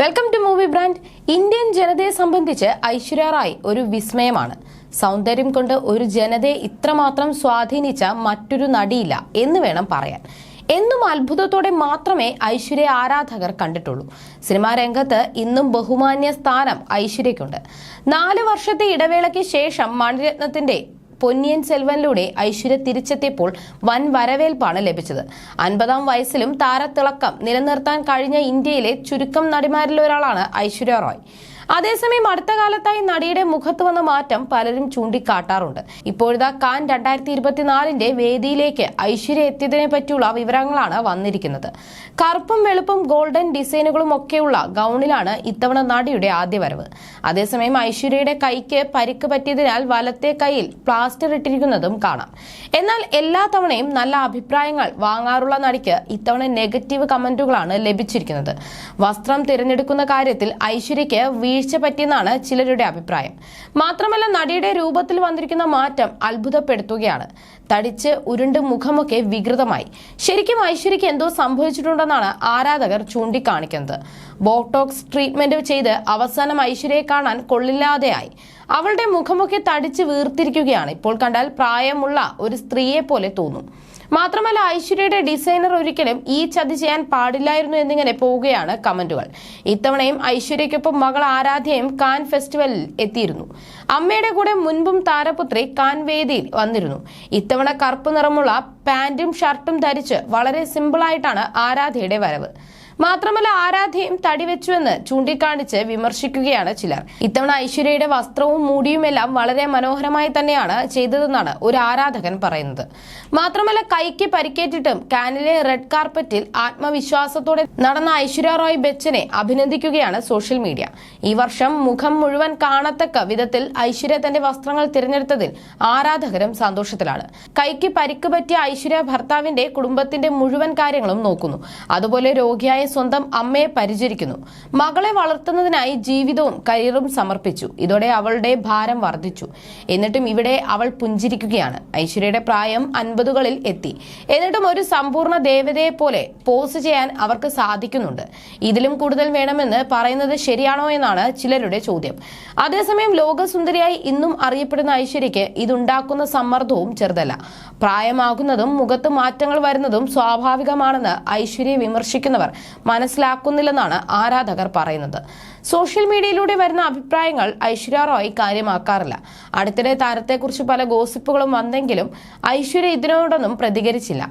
Welcome to movie brand Indian ജനതയെ സംബന്ധിച്ച് ഐശ്വര്യ റായ് ഒരു വിസ്മയമാണ്. സൗന്ദര്യം കൊണ്ട് ഒരു ജനതയെ ഇത്രമാത്രം സ്വാധീനിച്ച മറ്റൊരു നടിയില്ല എന്ന് വേണം പറയാൻ. എന്നും അത്ഭുതത്തോടെ മാത്രമേ ഐശ്വര്യ ആരാധകർ കണ്ടിട്ടുള്ളൂ. സിനിമാ രംഗത്ത് ഇന്നും ബഹുമാന്യ സ്ഥാനം ഐശ്വര്യയ്ക്കുണ്ട്. നാല് വർഷത്തെ ഇടവേളയ്ക്ക് ശേഷം മണിരത്നത്തിന്റെ പൊന്നിയൻ സെൽവനിലൂടെ ഐശ്വര്യ തിരിച്ചെത്തിയപ്പോൾ വൻ വരവേൽപ്പാണ് ലഭിച്ചത്. അൻപതാം വയസ്സിലും താരത്തിളക്കം നിലനിർത്താൻ കഴിഞ്ഞ ഇന്ത്യയിലെ ചുരുക്കം നടിമാരിലൊരാളാണ് ഐശ്വര്യ റോയ്. അതേസമയം അടുത്ത കാലത്തായി നടിയുടെ മുഖത്ത് വന്ന മാറ്റം പലരും ചൂണ്ടിക്കാട്ടാറുണ്ട്. ഇപ്പോഴത്തെ കാൻ രണ്ടായിരത്തി ഇരുപത്തിനാലിന്റെ വേദിയിലേക്ക് ഐശ്വര്യ എത്തിയതിനെ പറ്റിയുള്ള വിവരങ്ങളാണ് വന്നിരിക്കുന്നത്. കറുപ്പും വെളുപ്പും ഗോൾഡൻ ഡിസൈനുകളും ഒക്കെയുള്ള ഗൗണിലാണ് ഇത്തവണ നടിയുടെ ആദ്യ വരവ്. അതേസമയം ഐശ്വര്യയുടെ കൈക്ക് പരിക്ക് പറ്റിയതിനാൽ വലത്തെ കൈയിൽ പ്ലാസ്റ്റർ ഇട്ടിരിക്കുന്നതും കാണാം. എന്നാൽ എല്ലാ തവണയും നല്ല അഭിപ്രായങ്ങൾ വാങ്ങാറുള്ള നടിക്ക് ഇത്തവണ നെഗറ്റീവ് കമന്റുകളാണ് ലഭിച്ചിരിക്കുന്നത്. വസ്ത്രം തിരഞ്ഞെടുക്കുന്ന കാര്യത്തിൽ ഐശ്വര്യയ്ക്ക് വീഴ്ച പറ്റിയെന്നാണ് ചിലരുടെ അഭിപ്രായം. മാത്രമല്ല നടിയുടെ രൂപത്തിൽ വന്നിരിക്കുന്ന മാറ്റം അത്ഭുതപ്പെടുത്തുകയാണ്. തടിച്ച് ഉരുണ്ട് മുഖമൊക്കെ വികൃതമായി. ശരിക്കും ഐശ്വര്യയ്ക്ക് എന്തോ സംഭവിച്ചിട്ടുണ്ടെന്നാണ് ആരാധകർ ചൂണ്ടിക്കാണിക്കുന്നത്. ബോട്ടോക്സ് ട്രീറ്റ്മെന്റ് ചെയ്ത് അവസാനം ഐശ്വര്യയെ കാണാൻ കൊള്ളില്ലാതെയായി. അവളുടെ മുഖമൊക്കെ തടിച്ച് വീർത്തിരിക്കുകയാണ്. ഇപ്പോൾ കണ്ടാൽ പ്രായമുള്ള ഒരു സ്ത്രീയെ പോലെ തോന്നും. മാത്രമല്ല ഐശ്വര്യയുടെ ഡിസൈനർ ഒരിക്കലും ഈ ചതി ചെയ്യാൻ പാടില്ലായിരുന്നു എന്നിങ്ങനെ പോവുകയാണ് കമന്റുകൾ. ഇത്തവണയും ഐശ്വര്യയ്ക്കൊപ്പം മകൾ ആരാധ്യയും കാൻ ഫെസ്റ്റിവലിൽ എത്തിയിരുന്നു. അമ്മയുടെ കൂടെ മുൻപും താരപുത്രി കാൻ വേദിയിൽ വന്നിരുന്നു. ഇത്തവണ കറുപ്പ് നിറമുള്ള പാന്റും ഷർട്ടും ധരിച്ച് വളരെ സിമ്പിളായിട്ടാണ് ആരാധ്യയുടെ വരവ്. മാത്രമല്ല ആരാധ്യയും തടിവെച്ചുവെന്ന് ചൂണ്ടിക്കാണിച്ച് വിമർശിക്കുകയാണ് ചിലർ. ഇത്തവണ ഐശ്വര്യയുടെ വസ്ത്രവും മൂടിയുമെല്ലാം വളരെ മനോഹരമായി തന്നെയാണ് ചെയ്തതെന്നാണ് ഒരു ആരാധകൻ പറയുന്നത്. മാത്രമല്ല കൈക്ക് പരിക്കേറ്റിട്ടും കാനിലെ റെഡ് കാർപ്പറ്റിൽ ആത്മവിശ്വാസത്തോടെ നടന്ന ഐശ്വര്യ റോയ് ബച്ചനെ അഭിനന്ദിക്കുകയാണ് സോഷ്യൽ മീഡിയ. ഈ വർഷം മുഖം മുഴുവൻ കാണത്തക്ക വിധത്തിൽ ഐശ്വര്യ തന്റെ വസ്ത്രങ്ങൾ തിരഞ്ഞെടുത്തതിൽ ആരാധകരും സന്തോഷത്തിലാണ്. കൈക്ക് പരിക്ക് പറ്റിയ ഐശ്വര്യ ഭർത്താവിന്റെ കുടുംബത്തിന്റെ മുഴുവൻ കാര്യങ്ങളും നോക്കുന്നു. അതുപോലെ രോഗിയായ സ്വന്തം അമ്മയെ പരിചരിക്കുന്നു. മകളെ വളർത്തുന്നതിനായി ജീവിതവും കരിയറും സമർപ്പിച്ചു. ഇതോടെ അവളുടെ ഭാരം വർദ്ധിച്ചു. എന്നിട്ടും ഇവിടെ അവൾ പുഞ്ചിരിക്കുകയാണ്. ഐശ്വര്യയുടെ പ്രായം അൻപതുകളിൽ എത്തി. എന്നിട്ടും ഒരു സമ്പൂർണ ദേവതയെ പോലെ പോസ് ചെയ്യാൻ അവർക്ക് സാധിക്കുന്നുണ്ട്. ഇതിലും കൂടുതൽ വേണമെന്ന് പറയുന്നത് ശരിയാണോ എന്നാണ് ചിലരുടെ ചോദ്യം. അതേസമയം ലോകസുന്ദരിയായി ഇന്നും അറിയപ്പെടുന്ന ഐശ്വര്യയ്ക്ക് ഇതുണ്ടാക്കുന്ന സമ്മർദ്ദവും ചെറുതല്ല. പ്രായമാകുന്നതും മുഖത്ത് മാറ്റങ്ങൾ വരുന്നതും സ്വാഭാവികമാണെന്ന് ഐശ്വര്യയെ വിമർശിക്കുന്നവർ മനസ്സിലാക്കുന്നില്ലെന്നാണ് ആരാധകർ പറയുന്നത്. സോഷ്യൽ മീഡിയയിലൂടെ വരുന്ന അഭിപ്രായങ്ങൾ ഐശ്വര്യ റോയ് കാര്യമാക്കാറില്ല. അടുത്തിടെ താരത്തെക്കുറിച്ച് പല ഗോസിപ്പുകളും വന്നെങ്കിലും ഐശ്വര്യ ഇതിനോടൊന്നും പ്രതികരിച്ചില്ല.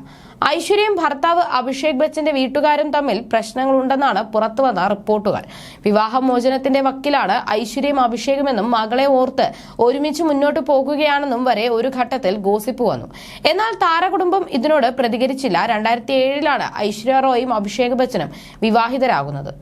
ഐശ്വര്യയും ഭർത്താവ് അഭിഷേക് ബച്ചന്റെ വീട്ടുകാരും തമ്മിൽ പ്രശ്നങ്ങളുണ്ടെന്നാണ് പുറത്തുവന്ന റിപ്പോർട്ടുകൾ. വിവാഹമോചനത്തിന്റെ വക്കിലാണ് ഐശ്വര്യയും അഭിഷേകുമെന്നും മകളെ ഓർത്ത് ഒരുമിച്ച് മുന്നോട്ട് പോകുകയാണെന്നും വരെ ഒരു ഘട്ടത്തിൽ ഗോസിപ്പ് വന്നു. എന്നാൽ താരകുടുംബം ഇതിനോട് പ്രതികരിച്ചില്ല. രണ്ടായിരത്തി ഏഴിലാണ് ഐശ്വര്യ റോയും അഭിഷേക് ബച്ചനും വിവാഹിതരാകുന്നത്.